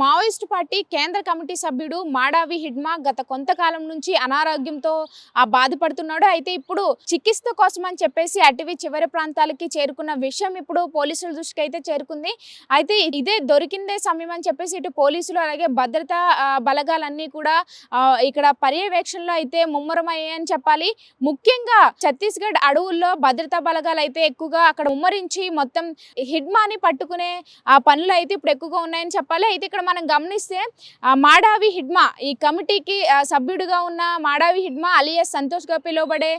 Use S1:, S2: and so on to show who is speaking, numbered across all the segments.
S1: Maoist party కేంద్ర committee సభ్యుడు మాడావి హిడ్మా గత కొంతకాలం నుంచి అనారోగ్యంతో ఆ బాధపడుతున్నాడు. అయితే ఇప్పుడు చికిత్స కోసం అని చెప్పేసి అటవీ చివరి ప్రాంతాలకి చేరుకున్న విషయం ఇప్పుడు పోలీసుల దృష్టికి అయితే చేరుకుంది. అయితే ఇదే దొరికిందే సమయం అని చెప్పేసి ఇటు పోలీసులు అలాగే భద్రతా బలగాలన్నీ కూడా ఇక్కడ పర్యవేక్షణలో అయితే ముమ్మరమయ్యాయని చెప్పాలి. ముఖ్యంగా ఛత్తీస్గఢ్ అడవుల్లో భద్రతా బలగాలు అయితే ఎక్కువగా అక్కడ ముమ్మరించి మొత్తం హిడ్మాని పట్టుకునే ఆ పనులు అయితే ఇప్పుడు ఎక్కువగా ఉన్నాయని చెప్పాలి. అయితే ఇక్కడ మనం గమనిస్తే మాడావి హిడ్మా ఈ కమిటీకి సభ్యుడిగా ఉన్న మాడావి హిడ్మా అలియస్ సంతోష్గా పిలువబడే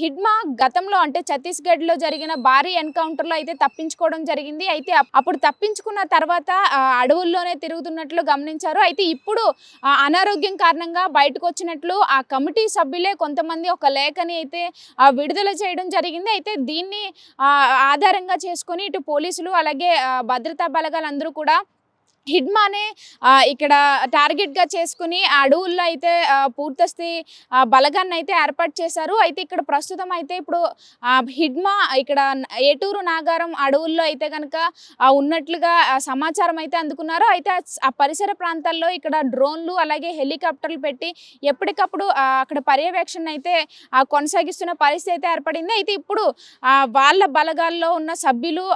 S1: హిడ్మా గతంలో అంటే ఛత్తీస్గఢ్లో జరిగిన భారీ ఎన్కౌంటర్లో అయితే తప్పించుకోవడం జరిగింది. అయితే అప్పుడు తప్పించుకున్న తర్వాత అడవుల్లోనే తిరుగుతున్నట్లు గమనించారు. అయితే ఇప్పుడు అనారోగ్యం కారణంగా బయటకు వచ్చినట్లు ఆ కమిటీ సభ్యులే కొంతమంది ఒక లేఖని అయితే విడుదల చేయడం జరిగింది. అయితే దీన్ని ఆధారంగా చేసుకొని ఇటు పోలీసులు అలాగే భద్రతా భద్రతా బలగాలందరూ కూడా హిడ్మానే ఇక్కడ టార్గెట్గా చేసుకుని ఆ అడవుల్లో అయితే పూర్తస్థి బలగాన్ని అయితే ఏర్పాటు చేశారు. అయితే ఇక్కడ ప్రస్తుతం అయితే ఇప్పుడు హిడ్మా ఇక్కడ ఏటూరు నాగారం అడవుల్లో అయితే కనుక ఉన్నట్లుగా సమాచారం అయితే అందుకున్నారు. అయితే ఆ పరిసర ప్రాంతాల్లో ఇక్కడ డ్రోన్లు అలాగే హెలికాప్టర్లు పెట్టి ఎప్పటికప్పుడు అక్కడ పర్యవేక్షణ అయితే కొనసాగిస్తున్న పరిస్థితి అయితే ఏర్పడింది. అయితే ఇప్పుడు వాళ్ళ బలగాల్లో ఉన్న సభ్యులు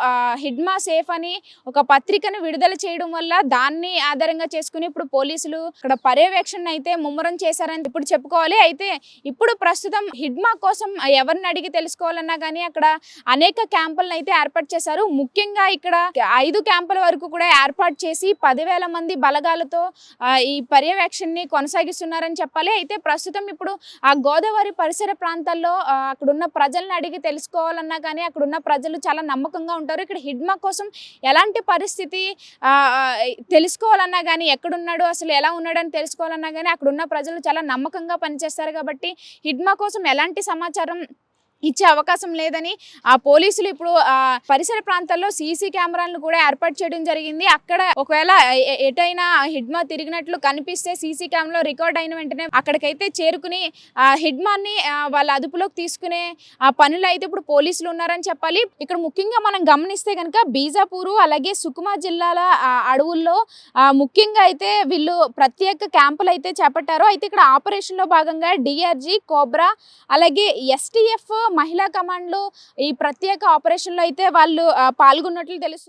S1: హిడ్మా సేఫ్ అని ఒక పత్రికను విడుదల చేయడం వల్ల దాన్ని ఆధారంగా చేసుకుని ఇప్పుడు పోలీసులు ఇక్కడ పర్యవేక్షణ అయితే ముమ్మరం చేశారని ఇప్పుడు చెప్పుకోవాలి. అయితే ఇప్పుడు ప్రస్తుతం హిడ్మా కోసం ఎవరిని అడిగి తెలుసుకోవాలన్నా కానీ అక్కడ అనేక క్యాంపులను అయితే ఏర్పాటు చేశారు. ముఖ్యంగా ఇక్కడ ఐదు క్యాంపుల వరకు కూడా ఏర్పాటు చేసి పదివేల మంది బలగాలతో ఈ పర్యవేక్షణని కొనసాగిస్తున్నారని చెప్పాలి. అయితే ప్రస్తుతం ఇప్పుడు ఆ గోదావరి పరిసర ప్రాంతాల్లో అక్కడున్న ప్రజలను అడిగి తెలుసుకోవాలన్నా కానీ అక్కడున్న ప్రజలు చాలా నమ్మకంగా ఉంటారు. ఇక్కడ హిడ్మా కోసం ఎలాంటి పరిస్థితి తెలుసుకోవాలన్నా కానీ ఎక్కడున్నాడు అసలు ఎలా ఉన్నాడని తెలుసుకోవాలన్నా కానీ అక్కడున్న ప్రజలు చాలా నమ్మకంగా పనిచేస్తారు కాబట్టి హిడ్మా కోసం ఎలాంటి సమాచారం ఇచ్చే అవకాశం లేదని ఆ పోలీసులు ఇప్పుడు ఆ పరిసర ప్రాంతాల్లో సీసీ కెమెరాలను కూడా ఏర్పాటు చేయడం జరిగింది. అక్కడ ఒకవేళ ఎటైనా హిడ్మా తిరిగినట్లు కనిపిస్తే సీసీ కెమెరాలో రికార్డ్ అయిన వెంటనే అక్కడికైతే చేరుకుని ఆ హిడ్మాన్ని వాళ్ళ అదుపులోకి తీసుకునే ఆ పనులు అయితే ఇప్పుడు పోలీసులు ఉన్నారని చెప్పాలి. ఇక్కడ ముఖ్యంగా మనం గమనిస్తే కనుక బీజాపూరు అలాగే సుకుమా జిల్లాల అడవుల్లో ముఖ్యంగా అయితే వీళ్ళు ప్రత్యేక క్యాంపులు అయితే చేపట్టారు. అయితే ఇక్కడ ఆపరేషన్లో భాగంగా డిఆర్జీ కోబ్రా అలాగే ఎస్టీఎఫ్ మహిళా కమాండ్లు ఈ ప్రత్యేక ఆపరేషన్లో అయితే వాళ్ళు పాల్గొన్నట్లు తెలుసు